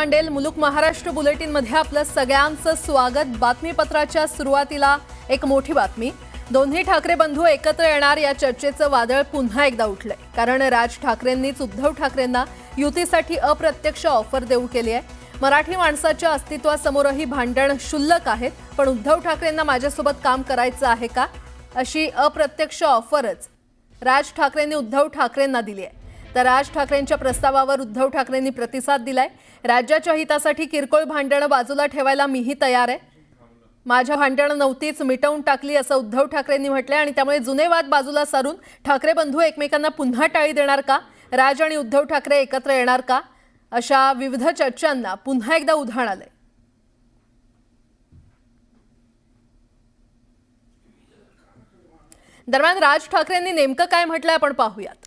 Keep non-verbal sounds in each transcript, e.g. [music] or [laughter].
तांडेल मुलुक महाराष्ट्र बुलेटिनमध्ये आपलं सगळ्यांचं स्वागत. बातमीपत्राच्या सुरुवातीला एक मोठी बातमी. दोन्ही ठाकरे बंधू एकत्र येणार या चर्चेचं वादळ पुन्हा एकदा उठलंय. कारण राज ठाकरेंनीच उद्धव ठाकरेंना युतीसाठी अप्रत्यक्ष ऑफर देऊ केली आहे. मराठी माणसाच्या अस्तित्वासमोरही भांडण क्षुल्लक आहेत. पण उद्धव ठाकरेंना माझ्यासोबत काम करायचं आहे का? अशी अप्रत्यक्ष ऑफरच राज ठाकरेंनी उद्धव ठाकरेंना दिली आहे. तर राज ठाकरेंच्या प्रस्तावावर उद्धव ठाकरेंनी प्रतिसाद दिलाय. राज्याच्या हितासाठी किरकोळ भांडणं बाजूला ठेवायला मीही तयार आहे. माझ्या भांडणं नव्हतीच मिटवून टाकली असं उद्धव ठाकरेंनी म्हटलंय आणि त्यामुळे जुने वाद बाजूला सारून ठाकरे बंधू एकमेकांना पुन्हा टाळी देणार का? राज आणि उद्धव ठाकरे एकत्र येणार का? अशा विविध चर्चांना पुन्हा एकदा उधाण आलंय. दरम्यान राज ठाकरेंनी नेमकं काय म्हटलंय आपण पाहूयात.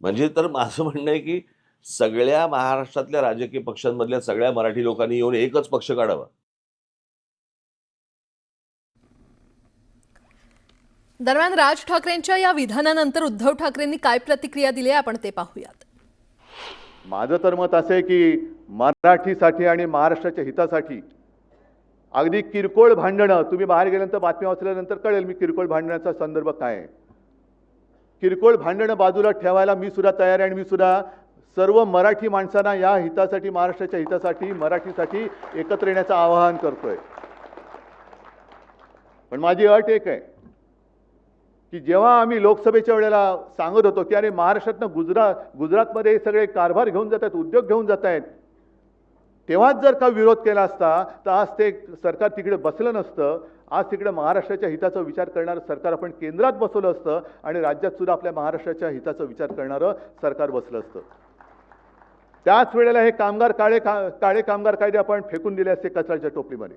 म्हणजे तर माझं म्हणणं आहे की सगळ्या महाराष्ट्रातल्या राजकीय पक्षांमधल्या सगळ्या मराठी लोकांनी येऊन एकच पक्ष काढावा. दरम्यान राज ठाकरेंच्या या विधानानंतर उद्धव ठाकरेंनी काय प्रतिक्रिया दिली आहे? आपण ते पाहूयात. माझं तर मत असं आहे की मराठीसाठी आणि महाराष्ट्राच्या हितासाठी अगदी किरकोळ भांडणं तुम्ही बाहेर गेल्यानंतर बातमी वाचल्यानंतर कळेल मी किरकोळ भांडण्याचा संदर्भ काय आहे. किरकोळ भांडणं बाजूला ठेवायला मी सुद्धा तयार आहे आणि मी सुद्धा सर्व मराठी माणसांना या हितासाठी महाराष्ट्राच्या हितासाठी मराठीसाठी एकत्र येण्याचं आवाहन करतोय. पण माझी अट एक आहे की जेव्हा आम्ही लोकसभेच्या वेळेला सांगत होतो की अरे महाराष्ट्रातनं गुजरात गुजरातमध्ये सगळे कारभार घेऊन जात आहेत उद्योग घेऊन जात आहेत तेव्हाच जर का विरोध केला असता तर आज ते सरकार तिकडे बसलं नसतं आज तिकडे महाराष्ट्राच्या हिताचा विचार करणारं सरकार आपण केंद्रात बसवलं असतं आणि राज्यात सुद्धा आपल्या महाराष्ट्राच्या हिताचा विचार करणारं सरकार बसलं असतं. त्याच वेळेला हे कामगार काळे का काळे कामगार कायदे आपण फेकून दिले असते कचऱ्याच्या टोपलीमध्ये.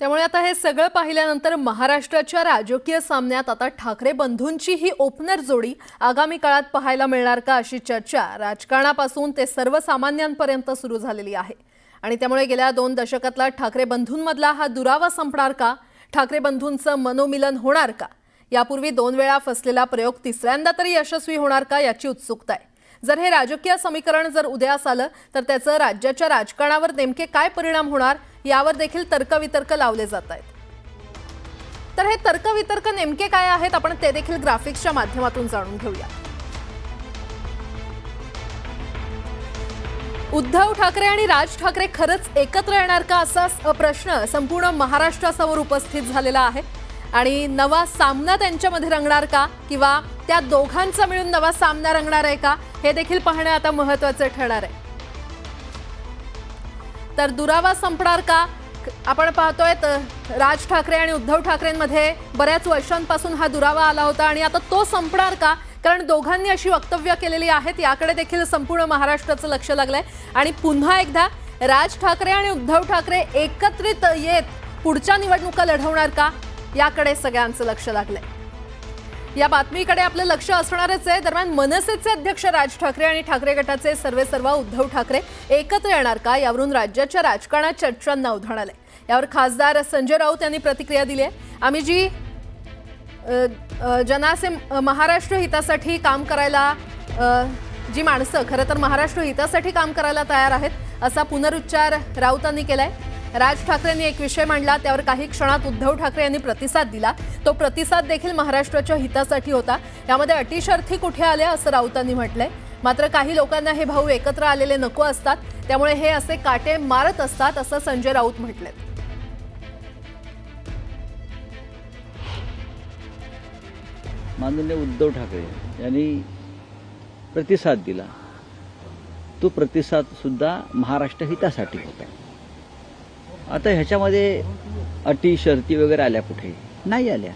त्यामुळे आता हे सगळं पाहिल्यानंतर महाराष्ट्राच्या राजकीय सामन्यात आता ठाकरे बंधूंची ही ओपनर जोडी आगामी काळात पाहायला मिळणार का अशी चर्चा राजकारणापासून ते सर्वसामान्यांपर्यंत सुरू झालेली आहे. आणि त्यामुळे गेल्या दोन दशकातला ठाकरे बंधूंमधला हा दुरावा संपणार का? ठाकरे बंधूंचं मनोमिलन होणार का? यापूर्वी दोन वेळा फसलेला प्रयोग तिसऱ्यांदा तरी यशस्वी होणार का याची उत्सुकता आहे. जर हे राजकीय समीकरण जर उद्यास आलं तर त्याचं राज्याच्या राजकारणावर नेमके काय परिणाम होणार? यावर देखील तर्कवितर्क लावले जात आहेत. तर हे तर्कवितर्क नेमके काय आहेत आपण ते देखील ग्राफिक्सच्या माध्यमातून जाणून घेऊया उद्धव ठाकरे आणि राज ठाकरे खरंच एकत्र येणार का असा प्रश्न संपूर्ण महाराष्ट्रासमोर उपस्थित झालेला आहे. आणि नवा सामना त्यांच्यामध्ये रंगणार का? किंवा त्या दोघांचा मिळून नवा सामना रंगणार आहे का? हे देखील पाहणं आता महत्वाचं ठरणार आहे. तर दुरावा संपणार का? आपण पाहतोय राज ठाकरे आणि उद्धव ठाकरेंमध्ये बऱ्याच वर्षांपासून हा दुरावा आला होता आणि आता तो संपणार का? कारण दोघांनी अशी वक्तव्य केलेली आहेत याकडे देखील संपूर्ण महाराष्ट्राचं लक्ष लागलंय. आणि पुन्हा एकदा राज ठाकरे आणि उद्धव ठाकरे एकत्रित येत पुढच्या निवडणुका लढवणार का? याकडे सगळ्यांचं लक्ष लागलंय. या बातमीकडे आपलं लक्ष असणारच आहे. दरम्यान मनसेचे अध्यक्ष राज ठाकरे आणि ठाकरे गटाचे सर्वे सर्व उद्धव ठाकरे एकत्र येणार का? यावरून राज्याच्या राजकारणात चर्चांना उधाण आलंय यावर खासदार संजय राऊत यांनी प्रतिक्रिया दिली आहे. आम्ही जी जनासे महाराष्ट्र हितासाठी काम करायला जी माणसं खरं तर महाराष्ट्र हितासाठी काम करायला तयार आहेत असा पुनरुच्चार राऊतांनी केलाय. राज ठाकरेंनी एक विषय मांडला त्यावर काही क्षणात उद्धव ठाकरे यांनी प्रतिसाद दिला. तो प्रतिसाद देखील महाराष्ट्राच्या हितासाठी होता. यामध्ये अटीशर्थी कुठे आल्या असं राऊतांनी म्हटलंय. मात्र काही लोकांना हे भाऊ एकत्र आलेले नको असतात. त्यामुळे हे असे काटे मारत असतात असं संजय राऊत म्हटलंय माननीय उद्धव ठाकरे यांनी प्रतिसाद दिला. तो प्रतिसाद सुद्धा महाराष्ट्र हितासाठी होता. आता ह्याच्यामध्ये अटी शर्ती वगैरे आल्या कुठे? नाही आल्या.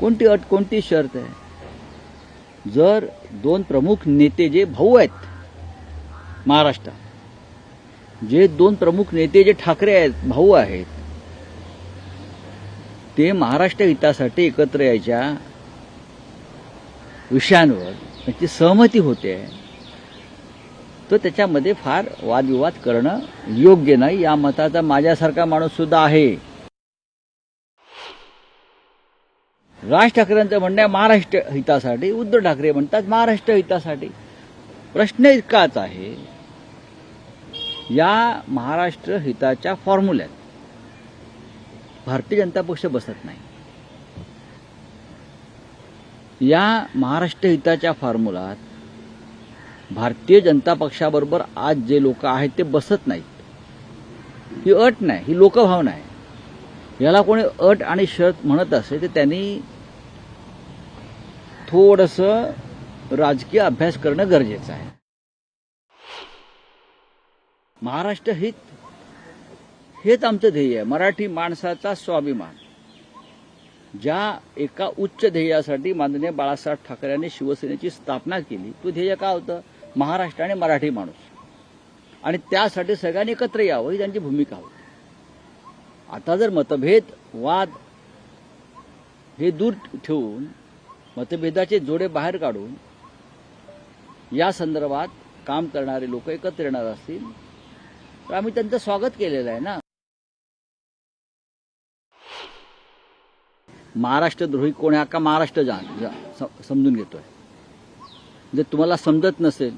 कोणती अट कोणती शर्त आहे? जर दोन प्रमुख नेते जे भाऊ आहेत महाराष्ट्रात जे दोन प्रमुख नेते जे ठाकरे आहेत भाऊ आहेत ते महाराष्ट्र हितासाठी एकत्र यायच्या विषयांवर त्यांची सहमती होते. तर त्याच्यामध्ये फार वादविवाद करणं योग्य नाही. या मताचा माझ्यासारखा माणूस सुद्धा आहे. राज ठाकरेंचं म्हणणं आहे महाराष्ट्र हितासाठी. उद्धव ठाकरे म्हणतात महाराष्ट्र हितासाठी. प्रश्न इतकाच आहे या महाराष्ट्र हिताच्या फॉर्म्युल्यात भारतीय जनता पक्ष बसत नाही. या महाराष्ट्र हिताच्या फॉर्म्युलात भारतीय जनता पक्षाबरोबर आज जे लोक आहेत ते बसत नाहीत. ही अट नाही ही लोकभावना आहे. याला कोणी अट आणि शर्त म्हणत असेल तर त्यांनी थोडंसं राजकीय अभ्यास करणं गरजेचं आहे. महाराष्ट्र हित हेच आमचं ध्येय आहे. मराठी माणसाचा स्वाभिमान. ज्या एका उच्च ध्येयासाठी माननीय बाळासाहेब ठाकरे यांनी शिवसेनेची स्थापना केली तो ध्येय काय होतं? महाराष्ट्र आणि मराठी माणूस. आणि त्यासाठी सगळ्यांनी एकत्र यावं ही त्यांची भूमिका होती. आता जर मतभेद वाद हे दूर ठेवून मतभेदाचे जोडे बाहेर काढून या संदर्भात काम करणारे लोक एकत्र येणार असतील तर आम्ही त्यांचं स्वागत केलेलं आहे ना. महाराष्ट्रद्रोही कोण आहे? का महाराष्ट्र जाण जा- समजून घेतोय. जर तुम्हाला समजत नसेल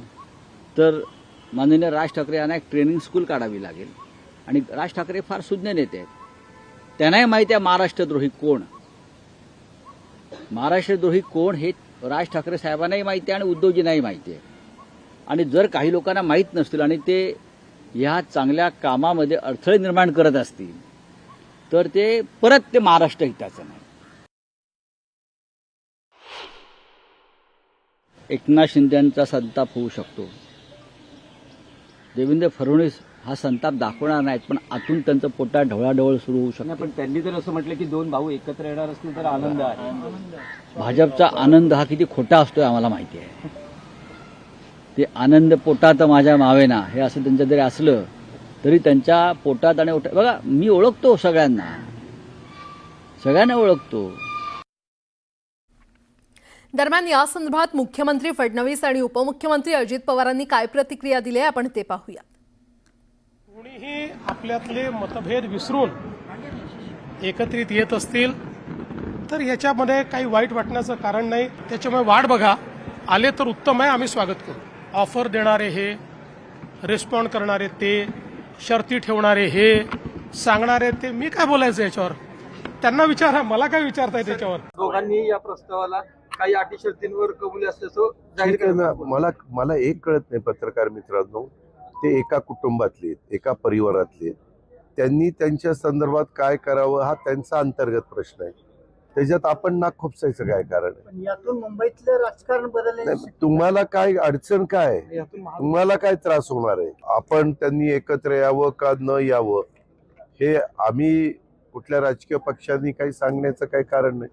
तर माननीय राज ठाकरे यांना एक ट्रेनिंग स्कूल काढावी लागेल. आणि राज ठाकरे फार सुज्ञ नेते आहेत. त्यांनाही माहिती आहे महाराष्ट्रद्रोही कोण. महाराष्ट्रद्रोही कोण हे राज ठाकरे साहेबांनाही माहिती आहे आणि उद्धवजींनाही माहिती आहे. आणि जर काही लोकांना माहीत नसतील आणि ते ह्या चांगल्या कामामध्ये अडथळे निर्माण करत असतील तर ते परत ते महाराष्ट्र हिताचं नाही. एकनाथ शिंदेचा संताप होऊ शकतो. देवेंद्र फडणवीस हा संताप दाखवणार नाहीत पण आतून त्यांचं पोटात ढवळाढवळ सुरू होऊ शकतो. पण त्यांनी जर असं म्हटलं की दोन भाऊ एकत्र येणार असतील तर आनंद आहे. भाजपचा आनंद हा किती खोटा असतोय आम्हाला माहिती आहे. ते आनंद पोटात माझ्या मावेना हे असं त्यांचं जरी असलं तरी त्यांच्या पोटात आणि बघा मी ओळखतो सगळ्यांना. सगळ्यांना ओळखतो. दरम्यान या संदर्भात मुख्यमंत्री फडणवीस आणि उपमुख्यमंत्री अजित पवारांनी काय प्रतिक्रिया दिली आहे आपण ते पाहूया. कोणीही आपल्यातले मतभेद विसरून एकत्रित येत असतील तर याच्यामध्ये काही वाईट वाटण्याचं कारण नाही. त्याच्यामुळे वाट बघा. आले तर उत्तम आहे आम्ही स्वागत करू. ऑफर देणारे हे रिस्पॉन्ड करणारे ते शर्ती ठेवणारे हे सांगणारे ते मी काय बोलायचं याच्यावर? त्यांना विचारा मला काय विचारताय त्याच्यावर? दोघांनी या प्रस्तावाला काही अटी शर्तींवर कबुली असल्याचं जाहीर केलं मला मला एक कळत नाही पत्रकार मित्रांनो. ते एका कुटुंबातले आहेत, एका परिवारातले आहेत. त्यांनी त्यांच्या संदर्भात काय करावं हा त्यांचा अंतर्गत प्रश्न आहे. त्याच्यात आपण नाक खुपसायचं काय कारण आहे? पण यातून मुंबईतलं राजकारण बदलले नाही, तुम्हाला काय अडचण काय? आहे? यातून महा- तुम्हाला काय त्रास होणार आहे? आपण त्यांनी एकत्र यावं का न यावं? हे आम्ही कुठल्या राजकीय पक्षांनी काही सांगण्याचं काही कारण नाही.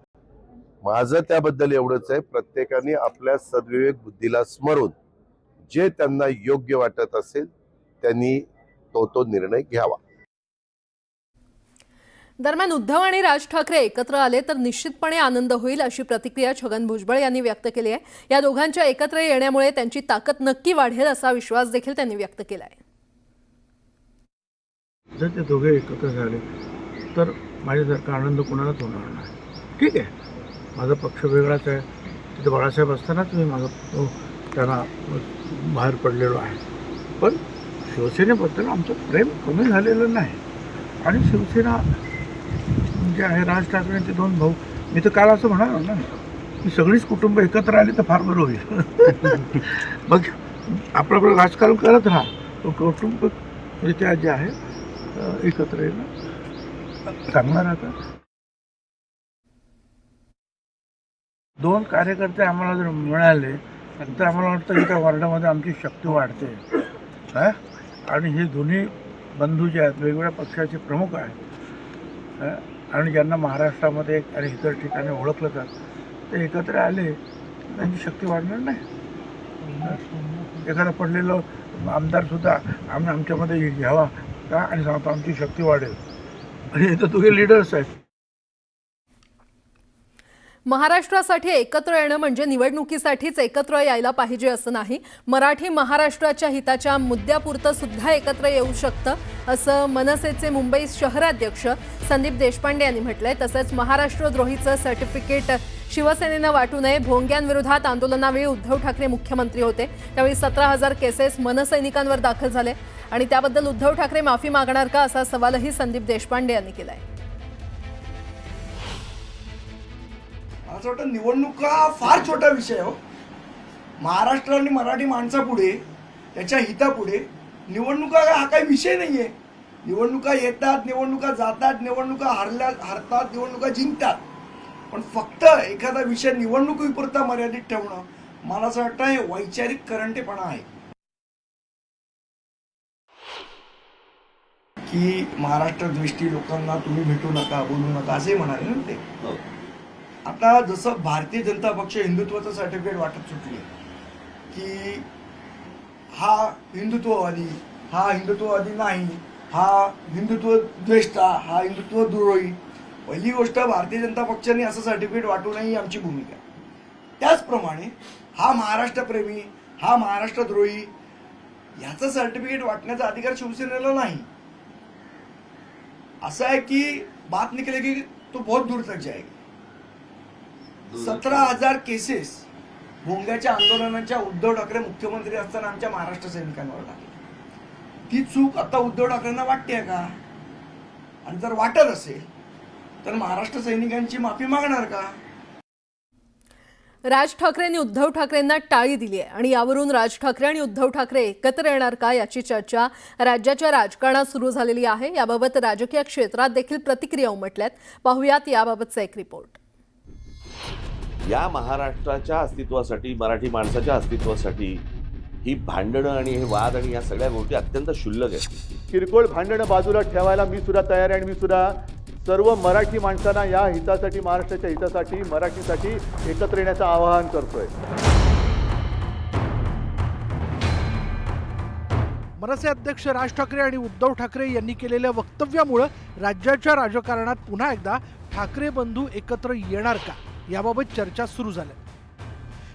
माझं त्याबद्दल एवढंच आहे प्रत्येकाने आपल्या सद्विवेक बुद्धीला स्मरून जे त्यांना योग्य वाटत असेल त्यांनी तो तो निर्णय घ्यावा. दरम्यान उद्धव आणि राज ठाकरे एकत्र आले तर निश्चितपणे आनंद होईल अशी प्रतिक्रिया छगन भुजबळ यांनी व्यक्त केली आहे. या दोघांच्या एकत्र येण्यामुळे त्यांची ताकद नक्की वाढेल असा विश्वास देखील त्यांनी व्यक्त केला आहे. जर ते दोघे एकत्र झाले तर माझ्यासारखा आनंद कोणालाच होणार नाही. ठीक आहे? माझा पक्ष वेगळाच आहे. तिथे बाळासाहेब असतानाच मी माझा त्यांना बाहेर पडलेलो आहे. पण शिवसेनेबद्दल आमचं प्रेम कमी झालेलं नाही. आणि शिवसेना जे आहे राज ठाकरेंचे दोन भाऊ मी तर काल असं म्हणालो ना की सगळीच कुटुंब एकत्र आली तर फार बरं होईल. [laughs] मग आपलं आपलं राजकारण करत राहा. तो कुटुंब म्हणजे त्या जे आहे एकत्र येणं चांगलं राहतं. दोन कार्यकर्ते आम्हाला जर मिळाले तर आम्हाला वाटतं की त्या वॉर्डामध्ये आमची शक्ती वाढते. हा? आणि हे दोन्ही बंधू जे आहेत वेगवेगळ्या पक्षाचे प्रमुख आहेत आणि ज्यांना महाराष्ट्रामध्ये एक आणि इतर ठिकाणी ओळखलं जात ते एकत्र आले त्यांची शक्ती वाढणार नाही. एखादा पडलेलं आमदारसुद्धा आम्ही आमच्यामध्ये घ्यावा का? आणि सांगतो आमची शक्ती वाढेल. आणि हे तर तुझे लिडर्स आहेत. महाराष्ट्रासाठी एकत्र येणं म्हणजे निवडणुकीसाठीच एकत्र यायला पाहिजे असं नाही. मराठी महाराष्ट्राच्या हिताच्या मुद्द्यापुरतं सुद्धा एकत्र येऊ शकतं असं मनसेचे मुंबई शहराध्यक्ष संदीप देशपांडे यांनी म्हटलंय. तसंच महाराष्ट्रद्रोहीचं सर्टिफिकेट शिवसेनेनं वाटू नये. भोंग्यांविरोधात आंदोलनावेळी उद्धव ठाकरे मुख्यमंत्री होते. त्यावेळी सतरा हजार केसेस मनसैनिकांवर दाखल झाले. आणि त्याबद्दल उद्धव ठाकरे माफी मागणार का असा सवालही संदीप देशपांडे यांनी केला आहे असं वाटतं निवडणूक हा फार छोटा विषय हो. महाराष्ट्र आणि मराठी माणसापुढे त्याच्या हितापुढे निवडणुका हा काही विषय नाही आहे निवडणुका येतात निवडणुका जातात निवडणुका हरल्या हरतात निवडणुका जिंकतात. पण फक्त एखादा विषय निवडणुकीपुरता मर्यादित ठेवणं मला असं वाटतं हे वैचारिक करंटेपणा आहे. की महाराष्ट्र दृष्टी लोकांना तुम्ही भेटू नका बोलू नका असंही म्हणाले ना ते. हो. आता जसं भारतीय जनता पक्ष हिंदुत्वाचं सर्टिफिकेट वाटत सुटले की हा हिंदुत्ववादी हा हिंदुत्ववादी नाही हा हिंदुत्व द्वेष्टा हा हिंदुत्व द्रोही पहिली गोष्ट भारतीय जनता पक्षाने असं सर्टिफिकेट वाटू नये ही आमची भूमिका. त्याचप्रमाणे हा महाराष्ट्रप्रेमी हा महाराष्ट्रद्रोही ह्याचं सर्टिफिकेट वाटण्याचा अधिकार शिवसेनेला नाही. असं आहे की बात निकलेगी तो बहुत दूर तक जाएगी सतरा हजार केसेस भोंग्याच्या आंदोलनाच्या उद्धव ठाकरे मुख्यमंत्री असताना आमच्या महाराष्ट्र सैनिकांवर टाकली ती चूक आता उद्धव ठाकरेंना वाटते का? आणि जर वाटत असेल तर महाराष्ट्र सैनिकांची माफी मागणार का? राज ठाकरेंनी उद्धव ठाकरेंना टाळी दिली आहे आणि यावरून राज ठाकरे आणि उद्धव ठाकरे एकत्र येणार का याची चर्चा राज्याच्या राजकारणात सुरू झालेली आहे. याबाबत राजकीय क्षेत्रात देखील प्रतिक्रिया उमटल्यात. पाहुयात याबाबतचा एक रिपोर्ट या महाराष्ट्राच्या अस्तित्वासाठी मराठी माणसाच्या अस्तित्वासाठी ही भांडणं आणि हे वाद आणि या सगळ्या गोष्टी अत्यंत क्षुल्लक आहेत. किरकोळ भांडणं बाजूला ठेवायला मी सुद्धा तयार आहे आणि मी सुद्धा सर्व मराठी माणसांना या हितासाठी महाराष्ट्राच्या हितासाठी मराठीसाठी एकत्र येण्याचं आवाहन करतोय. मनसे अध्यक्ष राज ठाकरे आणि उद्धव ठाकरे यांनी केलेल्या वक्तव्यामुळं राज्याच्या राजकारणात पुन्हा एकदा ठाकरे बंधू एकत्र येणार का? याबाबत चर्चा सुरू झाल्या.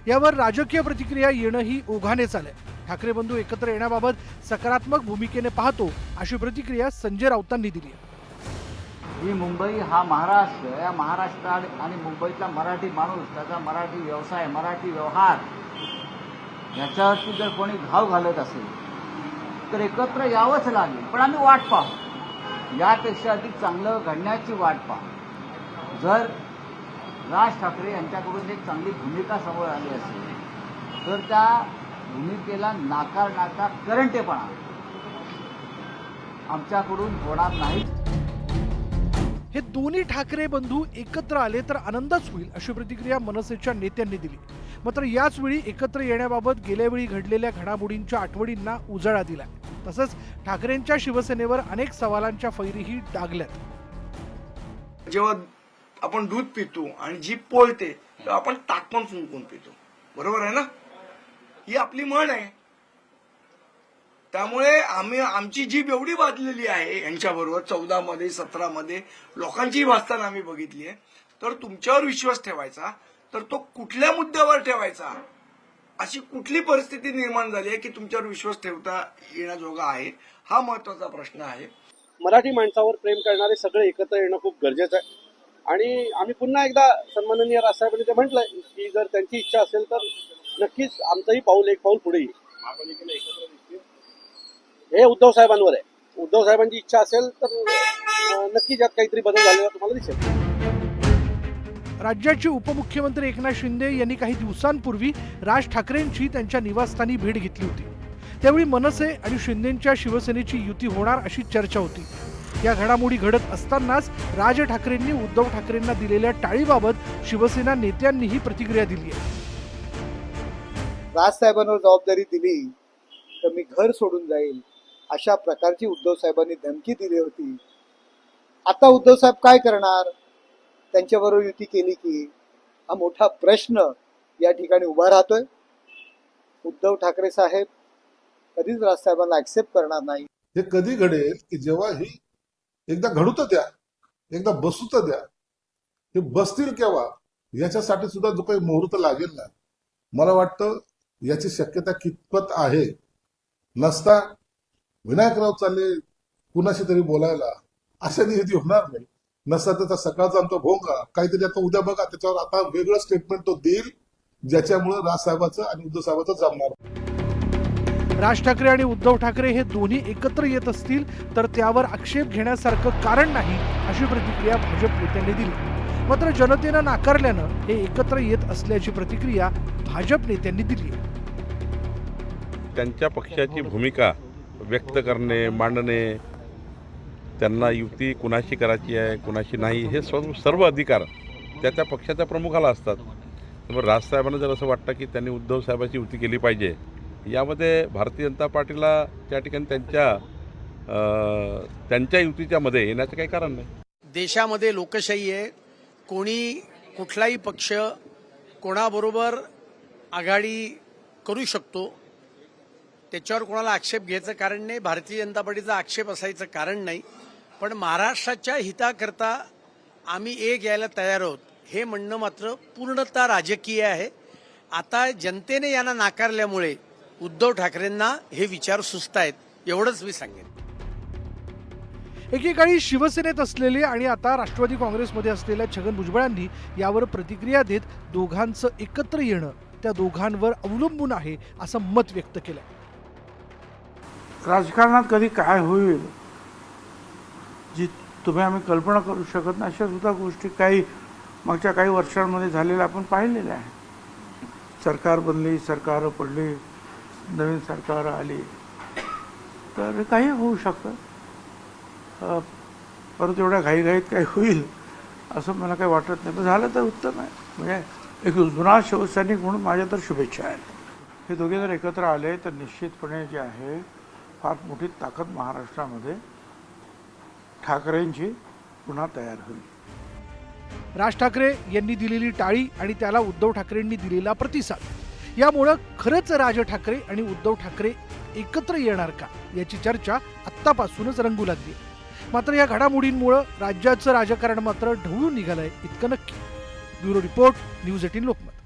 यावर राजकीय प्रतिक्रिया येणंही ओघानेच आलंय ठाकरे बंधू एकत्र येण्याबाबत सकारात्मक भूमिकेने पाहतो अशी प्रतिक्रिया संजय राऊतांनी दिली आहे. ही मुंबई हा महाराष्ट्र या महाराष्ट्र आणि मुंबईतला मराठी माणूस त्याचा मराठी व्यवसाय मराठी व्यवहार याच्यावरती जर कोणी घाव घालत असेल तर एकत्र यावंच लागेल. पण आम्ही वाट पाहू. यापेक्षा अधिक चांगलं घडण्याची वाट पाहू. जर राज ठाकरे यांच्याकडून एक चांगली भूमिका समोर आली असेल तर त्या भूमिकेला नाकारण्याचा करंटेपणा आमच्याकडून होणार नाही. हे दोन्ही ठाकरे बंधू एकत्र आले तर आनंदच होईल अशी प्रतिक्रिया मनसेच्या नेत्यांनी दिली. मात्र याच वेळी एकत्र येण्याबाबत गेल्या वेळी घडलेल्या घडामोडींच्या आठवणींना उजाळा दिला. तसंच ठाकरेंच्या शिवसेनेवर अनेक सवालांच्या फैरीही डागल्यात. जेव्हा आपण दूध पितो आणि जी पोळते तर आपण ताक पण फुंकून पितो. बरोबर आहे ना? ही आपली म्हण आहे. त्यामुळे आम्ही आमची जीभ एवढी वाजलेली आहे यांच्याबरोबर चौदा मध्ये सतरा मध्ये लोकांचीही वाचताना आम्ही बघितली आहे. तर तुमच्यावर विश्वास ठेवायचा तर तो कुठल्या मुद्द्यावर ठेवायचा अशी कुठली परिस्थिती निर्माण झाली आहे की तुमच्यावर विश्वास ठेवता येण्याजोगा आहे? हा महत्त्वाचा प्रश्न आहे. मराठी माणसावर प्रेम करणारे सगळे एकत्र येणं खूप गरजेचं आहे. आणि आम्ही पुन्हा एकदा सन्माननीय राजसाहेबांनी ते म्हटलंय की जर त्यांची इच्छा असेल तर नक्कीच आमचंही पाऊल एक पाऊल पुढे येईल हे उद्धव साहेबांवर आहे. उद्धव साहेबांची इच्छा असेल तर नक्कीच यात काहीतरी बदल झालेला तुम्हाला दिसेल. राज्याचे उपमुख्यमंत्री एकनाथ शिंदे यांनी काही दिवसांपूर्वी राज ठाकरेंची त्यांच्या निवासस्थानी भेट घेतली होती. त्यावेळी मनसे आणि शिंदेच्या शिवसेनेची युती होणार अशी चर्चा होती. या घडामोडी घडत असतानाच राज ठाकरेंनी उद्धव ठाकरेंना दिलेल्या टाळीबाबत शिवसेना नेत्यांनीही प्रतिक्रिया दिली आहे. राजसाहेबांवर जबाबदारी दिली तर मी घर सोडून जाईल अशा प्रकारची उद्धव साहेबांनी धमकी दिली होती. आता उद्धव साहेब काय करणार? त्यांच्याबरोबर युती केली की हा मोठा प्रश्न या ठिकाणी उभा राहतोय. उद्धव ठाकरे साहेब कधीच राजसाहेबांना ऍक्सेप्ट करणार नाही. हे कधी घडेल की जेव्हा ही एकदा घडू तर द्या. एकदा बसू तर द्या. हे बसतील केव्हा? याच्यासाठी सुद्धा जो काही मुहूर्त लागेल ना मला वाटतं याची शक्यता कितपत आहे? नसता विनायकराव चालले कुणाशी तरी बोलायला. अशा निधी होणार नाही. नसता त्याचा सकाळचा आमचा भोंगा. काहीतरी आता उद्या बघा त्याच्यावर आता वेगळं स्टेटमेंट तो देईल ज्याच्यामुळे राजसाहेबाचं आणि उद्धव साहेबाचं जमणार. राज ठाकरे आणि उद्धव ठाकरे हे दोन्ही एकत्र येत असतील तर त्यावर आक्षेप घेण्यासारखं कारण नाही अशी प्रतिक्रिया भाजप नेत्यांनी दिली. मात्र जनतेनं नाकारल्यानं हे एकत्र येत असल्याची प्रतिक्रिया भाजप नेत्यांनी दिली. त्यांच्या पक्षाची भूमिका व्यक्त करणे मांडणे त्यांना युती कुणाशी करायची आहे कुणाशी नाही हे सर्व सर्व अधिकार त्या त्या पक्षाच्या प्रमुखाला असतात. त्यामुळे राजसाहेबांना जर असं वाटतं की त्यांनी उद्धव साहेबाची युती केली पाहिजे यामध्ये भारतीय जनता पार्टीला त्या ठिकाणी त्यांच्या त्यांच्या युतीच्या मध्ये येण्याचं काही कारण नाही. देशामध्ये लोकशाही आहे. कोणी कुठलाही पक्ष कोणाबरोबर आघाडी करू शकतो त्याच्यावर कोणाला आक्षेप घ्यायचं कारण नाही. भारतीय जनता पार्टीचा आक्षेप असायचं कारण नाही. पण महाराष्ट्राच्या हिताकरता आम्ही एक यायला तयार आहोत हे म्हणणं मात्र पूर्णतः राजकीय आहे. आता जनतेने यांना नाकारल्यामुळे उद्धव ठाकरेंना हे विचार सुचत आहेत एवढंच मी सांगेन. एकेकाळी शिवसेनेत असलेले आणि आता राष्ट्रवादी काँग्रेसमध्ये असलेल्या छगन भुजबळांनी यावर प्रतिक्रिया देत दोघांचं एकत्र येणं त्या दोघांवर अवलंबून आहे असं मत व्यक्त केलं राजकारणात कधी काय होईल जी तुम्ही आम्ही कल्पना करू शकत नाही अशा सुद्धा गोष्टी काही मागच्या काही वर्षांमध्ये झालेल्या आपण पाहिलेल्या आहे सरकार बनली सरकार पडली नवीन सरकार आली तर काही होऊ शकतं. परत एवढ्या घाईघाईत काही होईल असं मला काही वाटत नाही. पण झालं तर उत्तम आहे. म्हणजे एक जुना शिवसैनिक म्हणून माझ्या तर शुभेच्छा आहेत. हे दोघे जर एकत्र आले तर निश्चितपणे जे आहे फार मोठी ताकद महाराष्ट्रामध्ये ठाकरेंची पुन्हा तयार होईल. राज ठाकरे यांनी दिलेली टाळी आणि त्याला उद्धव ठाकरेंनी दिलेला प्रतिसाद. यामुळं खरंच राज ठाकरे आणि उद्धव ठाकरे एकत्र येणार का? याची चर्चा आत्तापासूनच रंगू लागली. मात्र या घडामोडींमुळं राज्याचं राजकारण मात्र ढवळून निघालंय इतकं नक्की. Bureau report news eighteen Lokmat.